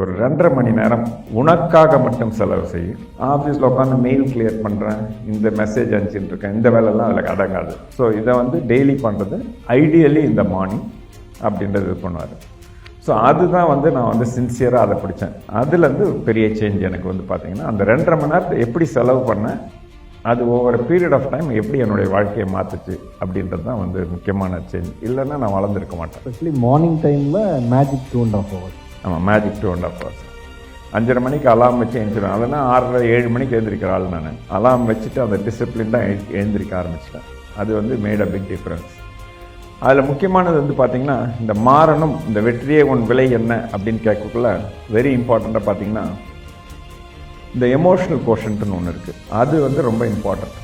ஒரு ரெண்டரை மணி நேரம் உனக்காக மட்டும் செலவு செய்யும் ஆஃபீஸில் உட்காந்து மெயில் கிளியர் பண்ணுறேன் இந்த மெசேஜ் அனுப்பிச்சுட்டுருக்கேன் இந்த வேலைலாம் அதில் அடங்காது. ஸோ இதை வந்து டெய்லி பண்ணுறது ஐடியலி இந்த மார்னிங் அப்படின்றது இது பண்ணுவார். ஸோ அதுதான் வந்து நான் வந்து சின்சியராக அதை பிடிச்சேன். அதுலேருந்து ஒரு பெரிய சேஞ்ச் எனக்கு வந்து பார்த்திங்கன்னா அந்த ரெண்டரை மணி நேரத்தை எப்படி செலவு பண்ணேன் அது ஒவ்வொரு பீரியட் ஆஃப் டைம் எப்படி என்னுடைய வாழ்க்கையை மாற்றுச்சு அப்படின்றது தான் வந்து முக்கியமான சேஞ்ச் இல்லைன்னா நான் வளர்ந்துருக்க மாட்டேன். ஸ்பெஷலி மார்னிங் டைமில் magic two and half hour ஆமாம் magic two and half hours அஞ்சரை மணிக்கு அலாம் வச்சு எழுந்திருவேன் அதெல்லாம் ஆறரை ஏழு மணிக்கு எழுந்திருக்கிற ஆள் நான். அலாம் வச்சுட்டு அந்த டிசிப்ளின் தான் எழு- எழுந்திருக்க ஆரம்பிச்சிட்டேன். அது வந்து மேட் அ பிக் டிஃப்ரென்ஸ் அதில் முக்கியமானது வந்து பார்த்திங்கன்னா இந்த மாறணும் இந்த வெற்றியே உன் விலை என்ன அப்படின்னு கேட்கக்குள்ள வெரி இம்பார்ட்டண்ட்டாக பார்த்திங்கன்னா இந்த எமோஷ்னல் கோஷன்ட்டுன்னு ஒன்று இருக்குது அது வந்து ரொம்ப இம்பார்ட்டண்ட்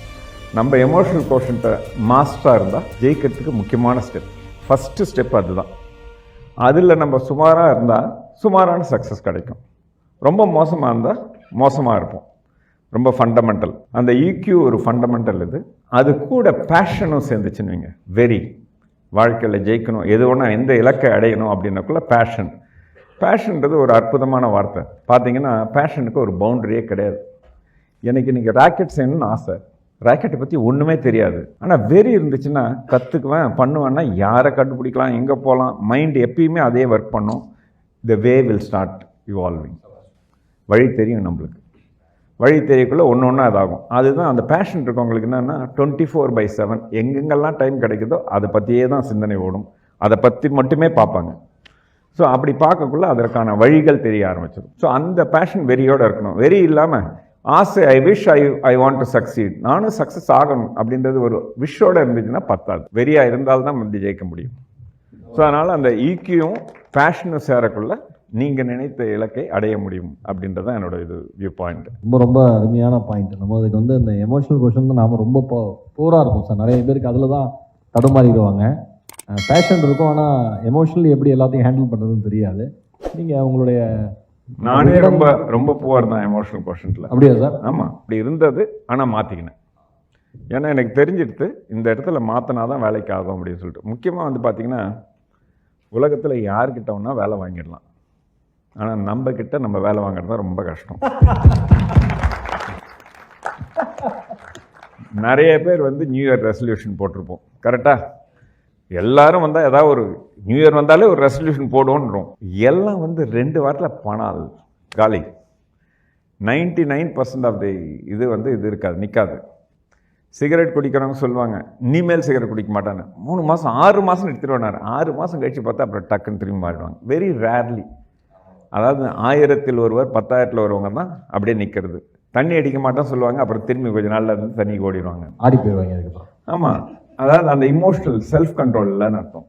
நம்ம எமோஷ்னல் கோஷன்ட்டை மாஸ்டராக இருந்தால் ஜெயிக்கிறதுக்கு முக்கியமான ஸ்டெப் ஃபஸ்ட்டு ஸ்டெப் அதுதான். அதில் நம்ம சுமாராக இருந்தால் சுமாரான சக்ஸஸ் கிடைக்கும். ரொம்ப மோசமாக இருந்தால் மோசமாக இருப்போம். ரொம்ப ஃபண்டமெண்டல் அந்த ஈக்யூ ஒரு ஃபண்டமெண்டல் இது. அது கூட பேஷனும் சேர்ந்துச்சுன்னு வைங்க. வெரி வாழ்க்கையில் ஜெயிக்கணும். எது ஒன்றா எந்த இலக்கை அடையணும் அப்படின்னக்குள்ள பேஷன் பேஷன்றது ஒரு அற்புதமான வார்த்தை. பார்த்தீங்கன்னா பேஷனுக்கு ஒரு பவுண்டரியே கிடையாது. எனக்கு இன்றைக்கி ராக்கெட் செய்யணும்னு ஆசை. ராக்கெட்டை பற்றி ஒன்றுமே தெரியாது. ஆனால் வெறி இருந்துச்சுன்னா கற்றுக்குவேன் பண்ணுவேன்னா யாரை கண்டுபிடிக்கலாம் எங்கே போகலாம் மைண்ட் எப்பயுமே அதே ஒர்க் பண்ணும். The way will start evolving வழி தெரியும் நம்மளுக்கு. வழி தெரியக்குள்ளே ஒன்று ஒன்றா இதாகும். அதுதான் அந்த பேஷன் இருக்கவங்களுக்கு என்னென்னா டுவெண்ட்டி ஃபோர் பை செவன் எங்கெங்கெல்லாம் டைம் கிடைக்குதோ அதை பற்றியே தான் சிந்தனை ஓடும். அதை பற்றி மட்டுமே பார்ப்பாங்க. ஸோ அப்படி பார்க்கக்குள்ள அதற்கான வழிகள் தெரிய ஆரம்பிச்சிடும். ஸோ அந்த பேஷன் வெறியோடு இருக்கணும். வெறி இல்லாமல் ஆசை I wish I I want to succeed நானும் சக்ஸஸ் ஆகணும் அப்படின்றது ஒரு விஷோடு இருந்துச்சுன்னா பத்தாது. வெறியாக இருந்தால்தான் வந்து ஜெயிக்க முடியும். ஸோ அதனால் அந்த ஈக்கியும் பேஷனும் சேரக்குள்ள நீங்கள் நினைத்த இலக்கை அடைய முடியும் அப்படின்றது தான் என்னோட இது வியூ பாயிண்ட் ரொம்ப ரொம்ப அருமையான பாயிண்ட் நம்ம அதுக்கு வந்து இந்த எமோஷனல் கொஷன் தான் நாம ரொம்ப போராக இருக்கும் சார். நிறைய பேருக்கு அதில் தான் தடுமாறிடுவாங்க பேஷன் இருக்கும். ஆனால் எமோஷனலி எப்படி எல்லாத்தையும் ஹேண்டில் பண்ணுறதுன்னு தெரியாது. நீங்கள் உங்களுடைய நானே ரொம்ப ரொம்ப புவர் தான் எமோஷனல் கொஷனில் அப்படியா சார்? ஆமாம் அப்படி இருந்தது ஆனால் மாற்றிக்கினேன் ஏன்னா எனக்கு தெரிஞ்சிடுது இந்த இடத்துல மாற்றினா தான் வேலைக்கு ஆகும் அப்படின்னு சொல்லிட்டு. முக்கியமாக வந்து பார்த்தீங்கன்னா உலகத்தில் யார்கிட்ட வேணால் வேலை வாங்கிடலாம். ஆனால் நம்ம கிட்ட நம்ம வேலை வாங்குறது தான் ரொம்ப கஷ்டம். நிறைய பேர் வந்து நியூ இயர் ரெசல்யூஷன் போட்டிருப்போம். கரெக்டாக எல்லாரும் வந்தால் ஏதாவது ஒரு நியூ இயர் வந்தாலே ஒரு ரெசல்யூஷன் போடுவோன்றோம். எல்லாம் வந்து ரெண்டு வாரத்தில் பணம் காலி. Ninety nine percent of the இது வந்து இது இருக்காது நிற்காது சிகரெட் குடிக்கிறவங்க சொல்லுவாங்க இனிமேல் சிகரெட் குடிக்க மாட்டாங்க மூணு மாதம் ஆறு மாதம் எடுத்துகிட்டு ஆறு மாதம் கழிச்சு பார்த்தா அப்புறம் டக்குன்னு திரும்பி மாறிடுவாங்க. வெரி ரேர்லி அதாவது ஆயிரத்தில் ஒருவர் பத்தாயிரத்தில் ஒருவங்க தான் அப்படியே நிற்கிறது தண்ணி அடிக்க மாட்டோம் சொல்லுவாங்க அப்புறம் திரும்பி கொஞ்ச நாள்ல இருந்து தண்ணி ஓடிடுவாங்க. ஆடி போயிடுவாங்க அதுக்கப்புறம். ஆமாம் அதாவது அந்த இமோஷனல் செல்ஃப் கண்ட்ரோல் இல்லைன்னு அர்த்தம்.